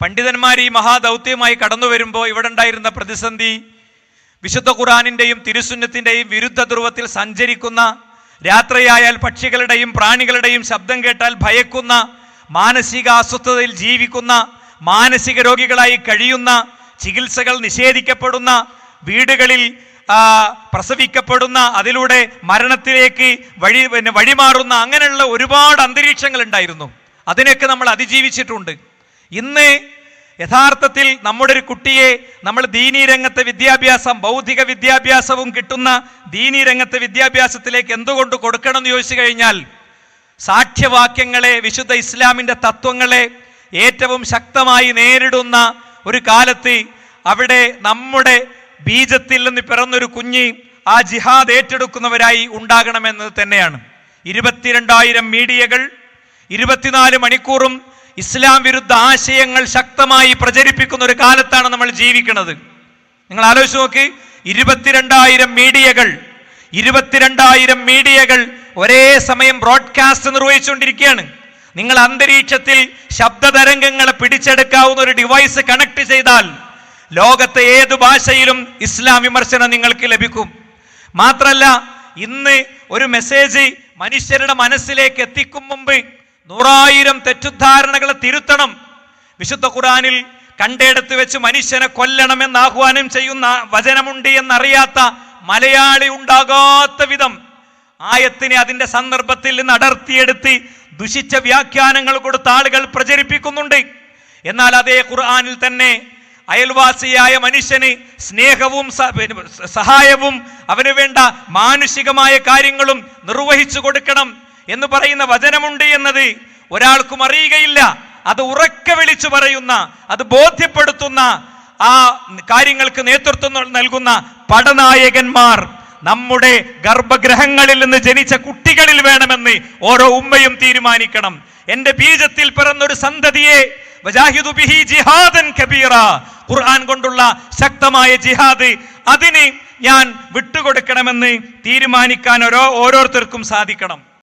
പണ്ഡിതന്മാർ ഈ മഹാദൗത്യമായി കടന്നു വരുമ്പോൾ ഇവിടെ ഉണ്ടായിരുന്ന പ്രതിസന്ധി വിശുദ്ധ ഖുറാനിന്റെയും തിരുസുന്നത്തിന്റെയും വിരുദ്ധ ധ്രുവത്തിൽ സഞ്ചരിക്കുന്ന രാത്രിയായാൽ പക്ഷികളുടെയും പ്രാണികളുടെയും ശബ്ദം കേട്ടാൽ ഭയക്കുന്ന മാനസിക അസ്വസ്ഥതയിൽ ജീവിക്കുന്ന മാനസിക രോഗികളായി കഴിയുന്ന ചികിത്സകൾ നിഷേധിക്കപ്പെടുന്ന വീടുകളിൽ പ്രസവിക്കപ്പെടുന്ന അതിലൂടെ മരണത്തിലേക്ക് വഴി പിന്നെ വഴിമാറുന്ന അങ്ങനെയുള്ള ഒരുപാട് അന്തരീക്ഷങ്ങൾ ഉണ്ടായിരുന്നു. അതിനൊക്കെ നമ്മൾ അതിജീവിച്ചിട്ടുണ്ട്. ഇന്ന് യഥാർത്ഥത്തിൽ നമ്മുടെ ഒരു കുട്ടിയെ നമ്മൾ ദീനീ രംഗത്തെ വിദ്യാഭ്യാസം ബൗദ്ധിക വിദ്യാഭ്യാസവും കിട്ടുന്ന ദീനീ രംഗത്തെ വിദ്യാഭ്യാസത്തിലേക്ക് എന്തുകൊണ്ട് കൊടുക്കണം എന്ന് ചോദിച്ചു കഴിഞ്ഞാൽ സാക്ഷ്യവാക്യങ്ങളെ വിശുദ്ധ ഇസ്ലാമിന്റെ തത്വങ്ങളെ ഏറ്റവും ശക്തമായി നേരിടുന്ന ഒരു കാലത്ത് അവിടെ നമ്മുടെ ബീജത്തിൽ നിന്ന് പിറന്നൊരു കുഞ്ഞ് ആ ജിഹാദ് ഏറ്റെടുക്കുന്നവരായി ഉണ്ടാകണമെന്നത് തന്നെയാണ്. ഇരുപത്തിരണ്ടായിരം മീഡിയകൾ ഇരുപത്തിനാല് മണിക്കൂറും ഇസ്ലാം വിരുദ്ധ ആശയങ്ങൾ ശക്തമായി പ്രചരിപ്പിക്കുന്ന ഒരു കാലത്താണ് നമ്മൾ ജീവിക്കുന്നത്. നിങ്ങൾ ആലോചിച്ച് നോക്ക് ഇരുപത്തിരണ്ടായിരം മീഡിയകൾ ഇരുപത്തിരണ്ടായിരം മീഡിയകൾ ഒരേ സമയം ബ്രോഡ്കാസ്റ്റ് നിർവഹിച്ചുകൊണ്ടിരിക്കുകയാണ്. നിങ്ങൾ അന്തരീക്ഷത്തിൽ ശബ്ദതരംഗങ്ങളെ പിടിച്ചെടുക്കാവുന്ന ഒരു ഡിവൈസ് കണക്ട് ചെയ്താൽ ലോകത്തെ ഏത് ഭാഷയിലും ഇസ്ലാം വിമർശനം നിങ്ങൾക്ക് ലഭിക്കും. മാത്രല്ല ഇന്ന് ഒരു മെസ്സേജ് മനുഷ്യരുടെ മനസ്സിലേക്ക് എത്തിക്കും മുമ്പ് നൂറായിരം തെറ്റുദ്ധാരണകളെ തിരുത്തണം. വിശുദ്ധ ഖുറാനിൽ കണ്ടെടുത്ത് വെച്ച് മനുഷ്യനെ കൊല്ലണമെന്ന് ആഹ്വാനം ചെയ്യുന്ന വചനമുണ്ട് എന്നറിയാത്ത മലയാളി ഉണ്ടാകാത്ത വിധം ആയത്തിനെ അതിന്റെ സന്ദർഭത്തിൽ നിന്ന് അടർത്തിയെടുത്ത് ദുഷിച്ച വ്യാഖ്യാനങ്ങൾ കൊടുത്ത ആളുകൾ പ്രചരിപ്പിക്കുന്നുണ്ട്. എന്നാൽ അതേ ഖുർആാനിൽ തന്നെ അയൽവാസിയായ മനുഷ്യന് സ്നേഹവും സഹായവും അവന് വേണ്ട മാനുഷികമായ കാര്യങ്ങളും നിർവഹിച്ചു കൊടുക്കണം. എന്ന് പറയുന്ന വചനമുണ്ട് എന്നത് ഒരാൾക്കും അറിയുകയില്ല. അത് ഉറക്കെ വിളിച്ചു പറയുന്ന അത് ബോധ്യപ്പെടുത്തുന്ന ആ കാര്യങ്ങൾക്ക് നേതൃത്വം നൽകുന്ന പടനായകന്മാർ നമ്മുടെ ഗർഭഗ്രഹങ്ങളിൽ നിന്ന് ജനിച്ച കുട്ടികളിൽ വേണമെന്ന് ഓരോ ഉമ്മയും തീരുമാനിക്കണം. എന്റെ ബീജത്തിൽ പിറന്നൊരു സന്തതിയെ ബിഹി ജിഹാദൻ കബീറ ഖുർആൻ കൊണ്ടുള്ള ശക്തമായ ജിഹാദ് അതിന് ഞാൻ വിട്ടുകൊടുക്കണമെന്ന് തീരുമാനിക്കാൻ ഓരോ ഓരോരുത്തർക്കും സാധിക്കണം.